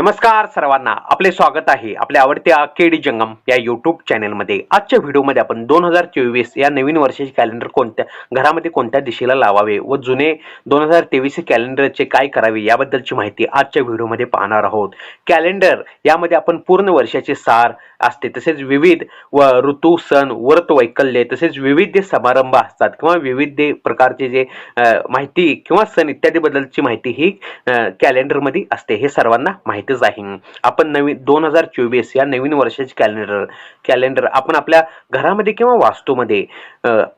नमस्कार सर्वांना. आपले स्वागत आहे आपल्या आवडत्या केडी जंगम या युट्यूब चॅनलमध्ये आजच्या व्हिडिओमध्ये आपण दोन हजार चोवीस या नवीन वर्षाचे कॅलेंडर कोणत्या घरामध्ये कोणत्या दिशेला लावावे व जुने दोन हजार तेवीस कॅलेंडरचे काय करावे याबद्दलची माहिती आजच्या व्हिडिओमध्ये पाहणार आहोत. कॅलेंडर यामध्ये आपण पूर्ण वर्षाचे सार असते तसेच विविध व ऋतू सण व्रत वैकल्य तसेच विविध समारंभ असतात किंवा विविध प्रकारचे जे माहिती किंवा सण इत्यादी बद्दलची माहिती ही कॅलेंडरमध्ये असते. हे सर्वांना माहिती माहितीच आहे. आपण नवीन दोन हजार चोवीस या नवीन वर्षाचे कॅलेंडर कॅलेंडर आपण आपल्या घरामध्ये किंवा वास्तूमध्ये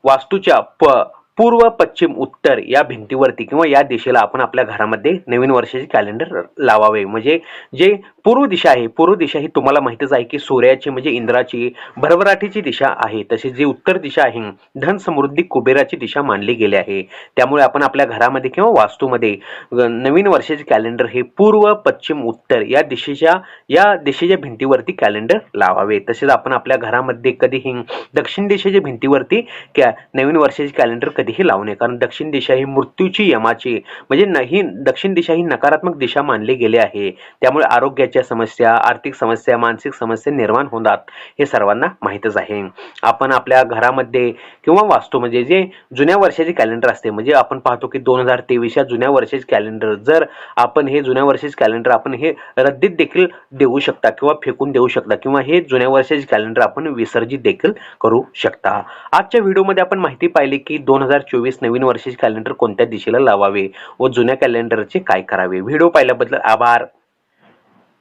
वास्तूच्या प पूर्व पश्चिम उत्तर या भिंतीवरती किंवा या दिशेला आपण आपल्या घरामध्ये नवीन वर्षाचे कॅलेंडर लावावे. म्हणजे जे पूर्व दिशा आहे पूर्व दिशा ही तुम्हाला माहितीच आहे की सूर्याची म्हणजे इंद्राची भरभराटीची दिशा आहे. तसेच जी उत्तर दिशा आहे धन समृद्धी कुबेराची दिशा मानली गेली आहे. त्यामुळे आपण आपल्या घरामध्ये किंवा वास्तूमध्ये नवीन वर्षाचे कॅलेंडर हे पूर्व पश्चिम उत्तर या दिशेच्या या दिशेच्या भिंतीवरती कॅलेंडर लावावे. तसेच आपण आपल्या घरामध्ये कधीही दक्षिण दिशेच्या भिंतीवरती कॅ नवीन वर्षाचे कॅलेंडर कधीही लावू नये. कारण दक्षिण दिशा ही मृत्यूची यमाची म्हणजे नाही ही दक्षिण दिशा ही नकारात्मक दिशा मानली गेली आहे. त्यामुळे आरोग्याच्या समस्या आर्थिक समस्या मानसिक समस्या निर्माण होतात हे सर्वांना माहीतच आहे. आपण आपल्या घरामध्ये किंवा वास्तूमध्ये म्हणजे जे जुन्या वर्षाचे कॅलेंडर असते म्हणजे आपण पाहतो की दोन हजार तेवीस या जुन्या वर्षाचे कॅलेंडर जर आपण हे जुन्या वर्षाचे कॅलेंडर आपण हे रद्दीत देखील देऊ शकता किंवा फेकून देऊ शकता किंवा हे जुन्या वर्षाचे कॅलेंडर आपण विसर्जित देखील करू शकता. आजच्या व्हिडिओमध्ये आपण माहिती पाहिली की दोन हजार हजार चोवीस नवीन वर्षाचे कॅलेंडर कोणत्या दिशेला लावावे व जुन्या कॅलेंडरचे काय करावे? व्हिडिओ पाहिल्याबद्दल आभार.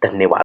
धन्यवाद.